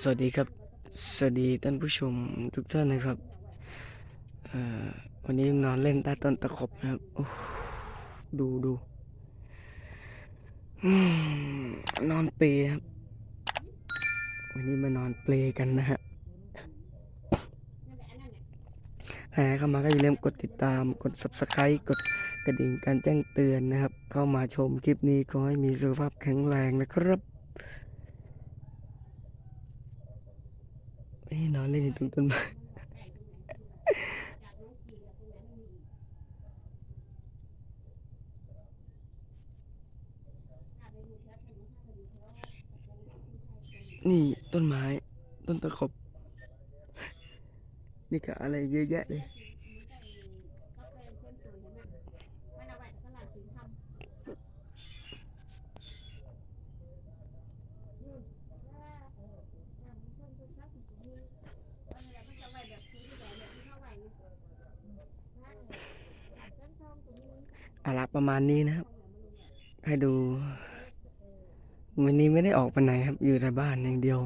สวัสดีครับ สวัสดีท่านผู้ชมทุกท่านนะครับวันนี้นอนเล่นใต้ต้นตะขบนะครับดูดูนอนเปลครับ วันนี้มานอนเปลกันนะฮะใครเข้ามาก็อย่าลืมกดติดตาม กด subscribe กดกระดิ่งการแจ้งเตือนนะครับ เข้ามาชมคลิปนี้ขอให้มีสุขภาพแข็งแรงนะครับ นี่นอนเล่นอยู่ตรงต้นไม้นี่ต้นไม้ ต้นตะขบ นี่ก็อะไรเยอะแยะเลย อาละประมาณนี้นะครับ ให้ดู วันนี้ไม่ได้ออกไปไหนครับ อยู่แต่บ้านอย่างเดียว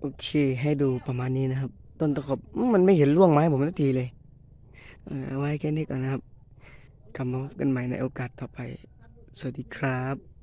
โอเค ให้ดูประมาณนี้นะครับ ต้นตะขบมันไม่เห็นร่วงไม้ผมสักทีเลยเออเอาไว้แค่นี้ก่อนนะครับกลับมาพบกันใหม่ในโอกาสต่อไป สวัสดีครับ